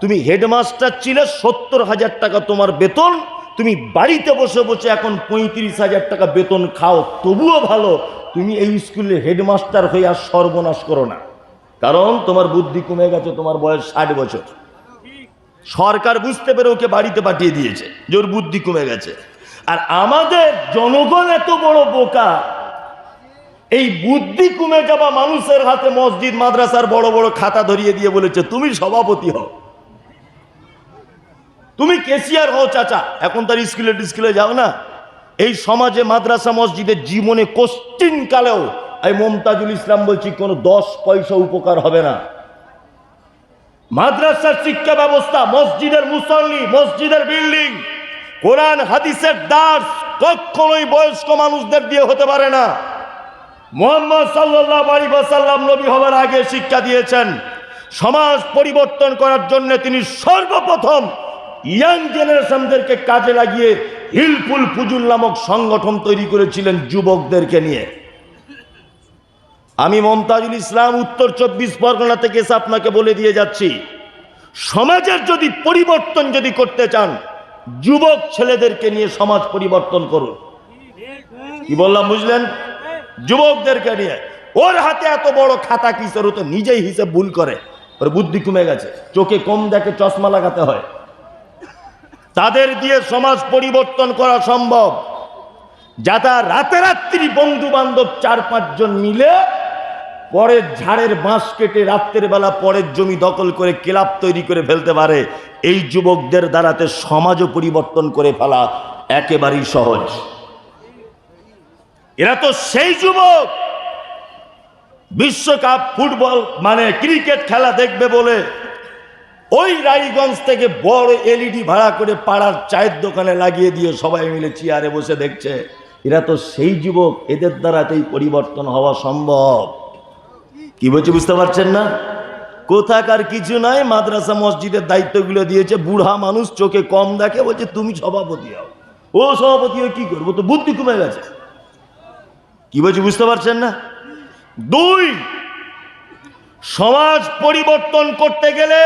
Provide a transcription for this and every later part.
তুমি হেডমাস্টার ছিলে, সত্তর হাজার টাকা তোমার বেতন। তুমি বাড়িতে বসে বসে এখন পঁয়ত্রিশ হাজার টাকা বেতন খাও, তবুও ভালো। তুমি এই স্কুলে হেডমাস্টার হয়ে আর সর্বনাশ করো না। কারণ তোমার বুদ্ধি কমে গেছে, তোমার বয়স ষাট বছর। সরকার বুঝতে পেরে ওকে বাড়িতে পাঠিয়ে দিয়েছে যে ওর বুদ্ধি কমে গেছে। আর আমাদের জনগণ এত বড় বোকা, এই বুদ্ধি কমে যাওয়া মানুষের হাতে মসজিদ, মাদ্রাসার বড় বড় খাতা ধরিয়ে দিয়ে বলেছে, তুমি সভাপতি হও। তুমি কেসিয়ার হও, চাচা। এখন তার স্কুলে টিস্কুলে যাও না। এই সমাজে মাদ্রাসা মসজিদের জীবনে কোশ্চিন কালেও এই মমতাজুল ইসলাম বলছি, কোনো দশ পয়সা উপকার হবে না। মাদ্রাসার শিক্ষা ব্যবস্থা, মসজিদের মুসল্লি, মসজিদের বিল্ডিং, কোরআন, হাদিসের দাস কখনোই বয়স্ক মানুষদের দিয়ে হতে পারে না। মোহাম্মদ সাল্লাহ আলী সাল্লাম নবী হওয়ার আগে শিক্ষা দিয়েছেন, সমাজ পরিবর্তন করার জন্য তিনি সর্বপ্রথম ইয়াং জেনারেশনদেরকে কাজে লাগিয়ে হিলফুল ফুজুল নামক সংগঠন তৈরি করেছিলেন যুবকদেরকে নিয়ে। আমি মমতাজুল ইসলাম উত্তর চব্বিশ পরগনা থেকে এসে আপনাকে বলে দিয়ে যাচ্ছি, সমাজের যদি পরিবর্তন যদি করতে চান, যুবক ছেলেদেরকে নিয়ে সমাজ পরিবর্তন করুন। কি বললাম বুঝলেন? যুবকদেরকে নিয়ে। ওর হাতে এত বড় খাতা কিসের? ও তো নিজেই হিসেব ভুল করে। ওর বুদ্ধি কমে গেছে। চোখে কম দেখে চশমা লাগাতে হয়। তাদের দিয়ে সমাজ পরিবর্তন করা সম্ভব। যারা রাতেরাত্রি বন্ধু বান্ধব চার পাঁচজন মিলে পরের ঝাড়ের বাঁশ কেটে রাত্রের বেলা পরের জমি দখল করে ক্লাব তৈরি করে ফেলতে পারে। এই যুবকদের দ্বারাতে সমাজও পরিবর্তন করে ফেলা একেবারেই সহজ। এরা তো সেই যুবক! বিশ্বকাপ ফুটবল মানে ক্রিকেট খেলা দেখবে বলে ওই রায়গঞ্জ থেকে বড় এলইডি ভাড়া করে পাড়ার চায়ের দোকানে লাগিয়ে দিয়ে সবাই মিলে চেয়ারে বসে দেখছে, এরা তো সেই যুবক, এদের দ্বারাতেই পরিবর্তন হওয়া সম্ভব। কি বলছে বুঝতে পারছেন না? কোথাকার কিছু নয় মাদ্রাসা মসজিদের দায়িত্বগুলো দিয়েছে, বুড়া মানুষ চোখে কম দেখে বলছে, তুমি সভাপতি হও। ও সভাপতি হয়ে কি করব? তো বুদ্ধি কমে গেছে। কি বলছি বুঝতে পারছেন না? দুই, সমাজ পরিবর্তন করতে গেলে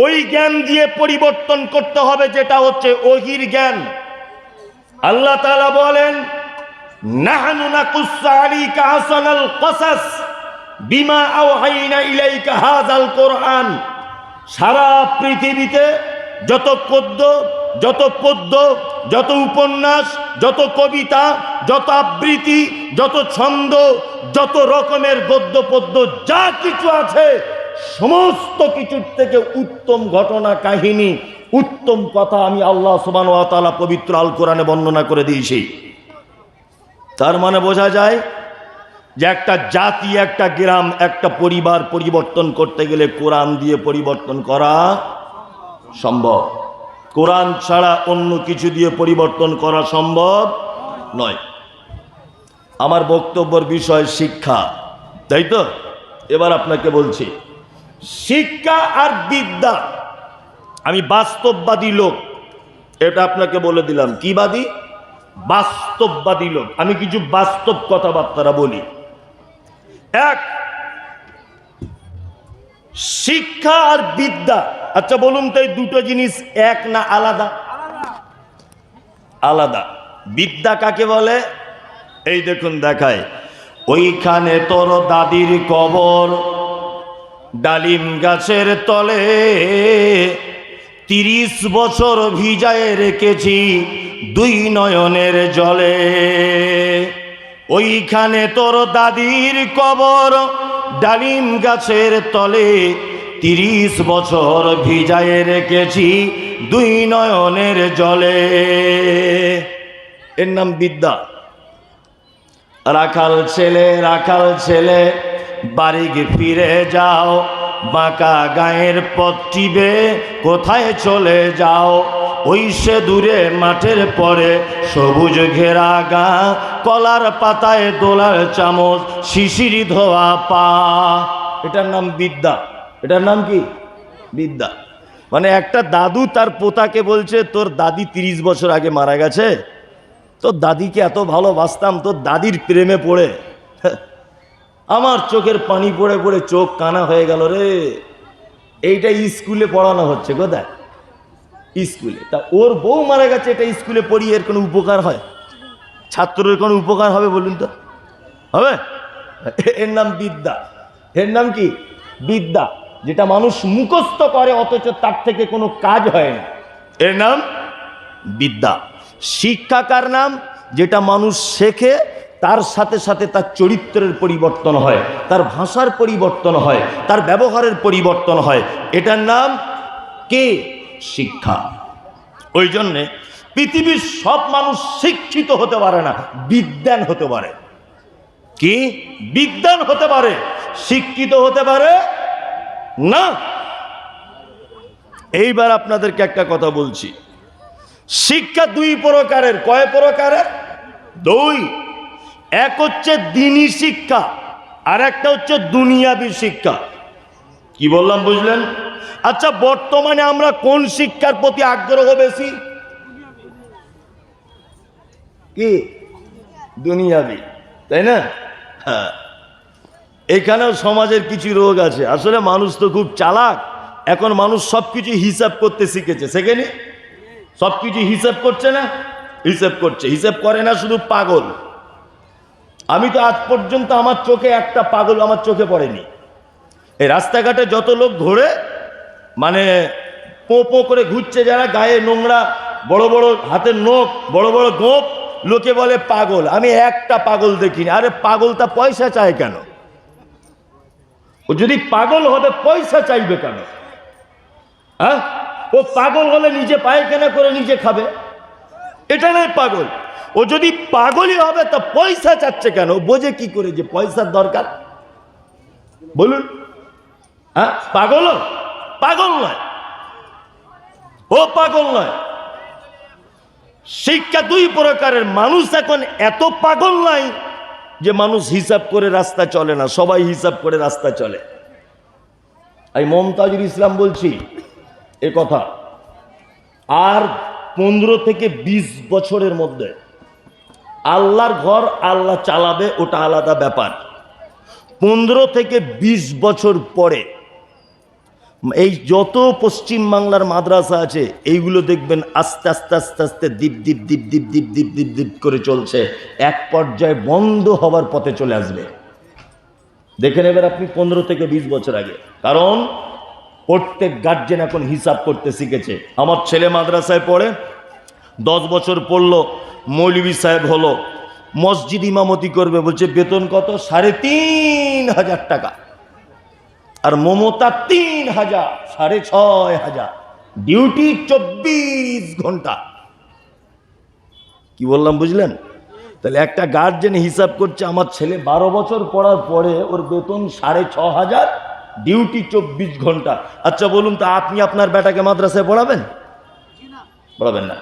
ওই জ্ঞান দিয়ে পরিবর্তন করতে হবে, যেটা হচ্ছে ওহির জ্ঞান। আল্লাহ তাআলা বলেন বিমা ইলাইকা হাযাল কোরআন। সারা পৃথিবীতে যত পদ্য যত পদ্য, যত উপন্যাস, যত কবিতা, যত আবৃত্তি, যত ছন্দ, যত রকমের গদ্য পদ্য যা কিছু আছে সমস্ত কিছুর থেকে উত্তম ঘটনা কাহিনী, উত্তম কথা আমি আল্লাহ সুবান তাআলা পবিত্র আল কোরআনে বর্ণনা করে দিয়েছি। তার মানে বোঝা যায় যে একটা জাতি, একটা গ্রাম, একটা পরিবার পরিবর্তন করতে গেলে কোরআন দিয়ে পরিবর্তন করা সম্ভব। কোরআন ছাড়া অন্য কিছু দিয়ে পরিবর্তন করা সম্ভব নয়। আমার বক্তব্যের বিষয় শিক্ষা, তাই তো? এবার আপনাকে বলছি শিক্ষা আর বিদ্যা। আমি বাস্তববাদী লোক। এটা আপনাকে বলে দিলাম। কি বাদী? বাস্তববাদী লোক। আমি কিছু বাস্তব কথাবার্তারা বলি। এক, শিক্ষা আর বিদ্যা। আচ্ছা বলুন তো এই দুটো জিনিস এক না আলাদা? আলাদা। বিদ্যা কাকে বলে? এই দেখুন দেখায় ওইখানে তোর দাদির কবর। ডালিম গাছের তলে তিরিশ বছর ভিজায় রেখেছি দুই নয়নের জলে। ওইখানে তোর দাদির কবর ডালিম গাছের তলে তিরিশ বছর ভিজায় রেখেছি দুই নয়নের জলে। এর নাম বিদ্যা। রাখাল ছেলে রাখাল ছেলে বাড়ি ফিরে যাও, বাঁকা গায়ের পথ টিবে কোথায় চলে যাও? ওই সে দূরে মাঠের পরে সবুজ ঘেরা গা, কলার পাতায় দোলার চামচ, শিশির ধোয়া পা। এটার নাম বিদ্যা। এটার নাম কি? বিদ্যা। মানে একটা দাদু তার পোতাকে বলছে, তোর দাদি তিরিশ বছর আগে মারা গেছে। তোর দাদিকে এত ভালোবাসতাম, তোর দাদির প্রেমে পড়ে। আমার চোখের পানি পড়ে পড়ে চোখ কানা হয়ে গেল রে। এইটা স্কুলে পড়ানো হচ্ছে কোথায় স্কুলে। তা ওর বউ মারা গেছে, এটা স্কুলে পড়িয়ে এর কোনো উপকার হয়? ছাত্রের কোনো উপকার হবে বলুন তো? হবে? এর নাম বিদ্যা। এর নাম কি? বিদ্যা। যেটা মানুষ মুখস্থ করে, অথচ তার থেকে কোনো কাজ হয় না। এর নাম বিদ্যা। শিক্ষাকার নাম? যেটা মানুষ শেখে তার সাথে সাথে তার চরিত্রের পরিবর্তন হয়, তার ভাষার পরিবর্তন হয়, তার ব্যবহারের পরিবর্তন হয়। এটার নাম কে? শিক্ষা। ওই জন্যে পৃথিবীর সব মানুষ শিক্ষিত হতে পারে না বিদ্যান হতে পারে। কি? বিদ্যান হতে পারে। শিক্ষিত হতে পারে না। এইবার আপনাদেরকে একটা কথা বলছি। শিক্ষা দুই প্রকারের, কয় প্রকারের? দুই। এক হচ্ছে দিনী শিক্ষা আর একটা হচ্ছে দুনিয়াবি শিক্ষা। কি বললাম বুঝলেন? আচ্ছা বর্তমানে আমরা কোন শিক্ষার প্রতি আগ্রহ বেশি? কি? দুনিয়াবি তাই না? হ্যাঁ। এখানেও সমাজের কিছু রোগ আছে। আসলে মানুষ তো খুব চালাক এখন মানুষ সব কিছু হিসাব করতে শিখেছে। সেখানে সব কিছু হিসাব করছে না? হিসাব করছে। হিসাব করে না শুধু পাগল। আমি তো আজ পর্যন্ত আমার চোখে একটা পাগল আমার চোখে পড়েনি। এই রাস্তাঘাটে যত লোক ঘোরে মানে পো পো করে ঘুরছে যারা, গায়ে নোংরা, বড় বড় হাতের নোখ, বড় বড় গোপ, লোকে বলে পাগল। আমি একটা পাগল দেখিনি। আরে পাগল তা পয়সা চায় কেন? ও যদি পাগল হবে, পয়সা চাইবে কেন? হ্যাঁ? ও পাগল হলে নিজে পায়খানা করে নিজে খাবে। এটা নয় পাগল। ও যদি পাগলই হবে, তা পয়সা চাচ্ছে কেন? বোঝে কি করে যে পয়সার দরকার? বলুন। হ্যাঁ? পাগল? পাগল নয়। ও পাগল নয়। শিক্ষা দুই প্রকারের। মানুষ এখন এত পাগল নাই যে মানুষ হিসাব করে রাস্তা চলে না, সবাই হিসাব করে রাস্তা চলে। আমি মমতাজুল ইসলাম বলছি, এ কথা। আর পনেরো থেকে ২০ বছরের মধ্যে আল্লাহর ঘর আল্লাহ চালাবে, ওটা আলাদা ব্যাপার। পনেরো থেকে ২০ বছর পরে, এই যত পশ্চিম বাংলার মাদ্রাসা আছে, এইগুলো দেখবেন আস্তে আস্তে আস্তে আস্তে দ্বীপ দ্বীপ দ্বীপ দ্বীপ দ্বীপ দ্বীপ দ্বীপ দ্বীপ করে চলছে। এক পর্যায়ে বন্ধ হবার পথে চলে আসবে। দেখে নেবেন আপনি পনেরো থেকে বিশ বছর আগে। কারণ প্রত্যেক গার্জেন এখন হিসাব করতে শিখেছে। আমার ছেলে মাদ্রাসায় পড়ে, দশ বছর পড়ল মৌলবী সাহেব হলো, মসজিদ ইমামতি করবে বলছে, বেতন কত? সাড়ে তিন হাজার টাকা। আর মমতা তিন হাজার, সাড়ে ছয় হাজার। ডিউটি চব্বিশ ঘণ্টা। কি বললাম, বুঝলেন? তাহলে একটা গার্জেন হিসাব করছে, আমার ছেলে বারো বছর পড়ার পরে ওর বেতন সাড়ে ছ হাজার, ডিউটি চব্বিশ ঘণ্টা। আচ্ছা বলুন তো, আপনি আপনার বেটাকে মাদ্রাসায় পড়াবেন? পড়াবেন না।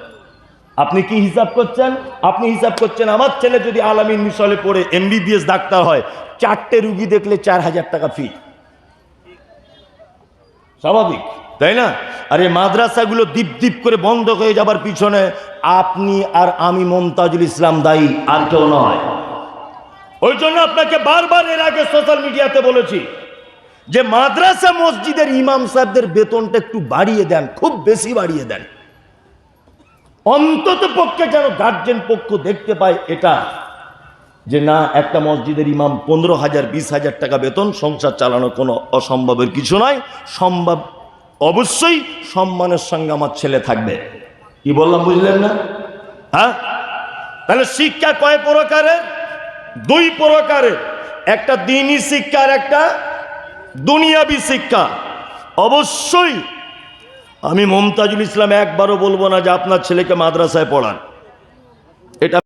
আপনি কি হিসাব করছেন? আপনি হিসাব করছেন আমার ছেলে যদি আলামিন মিশলে পড়ে, এমবিবিএস ডাক্তার হয়, চারটে রুগী দেখলে চার হাজার টাকা ফি স্বাভাবিক, তাই না? আর মাদ্রাসাগুলো দ্বীপ দ্বীপ করে বন্ধ হয়ে যাবার পিছনে আপনি আর আমি মমতাজুল ইসলাম দায়ী, আর কেউ নয়। ওই জন্য আপনাকে বারবার এর আগে সোশ্যাল মিডিয়াতে বলেছি যে মাদ্রাসা মসজিদের ইমাম সাহেবদের বেতনটা একটু বাড়িয়ে দেন, খুব বেশি বাড়িয়ে দেন। অন্তত পক্ষে যেন গার্জেন পক্ষ দেখতে পায় এটা, যে না, একটা মসজিদের ইমাম পনেরো হাজার, বিশ হাজার টাকা বেতন, সংসার চালানো কোনো অসম্ভবের কিছু নয়, সম্ভব, অবশ্যই সম্মানের সঙ্গে আমার ছেলে থাকবে। কি বললাম, বুঝলেন না? হ্যাঁ? তাহলে শিক্ষা কয় প্রকারের? দুই প্রকারের, একটা দিনই শিক্ষা আর একটা দুনিয়াবি শিক্ষা। অবশ্যই আমি মমতাজুল ইসলাম একবারও বলব না যে আপনার ছেলেকে মাদ্রাসায় পড়ান।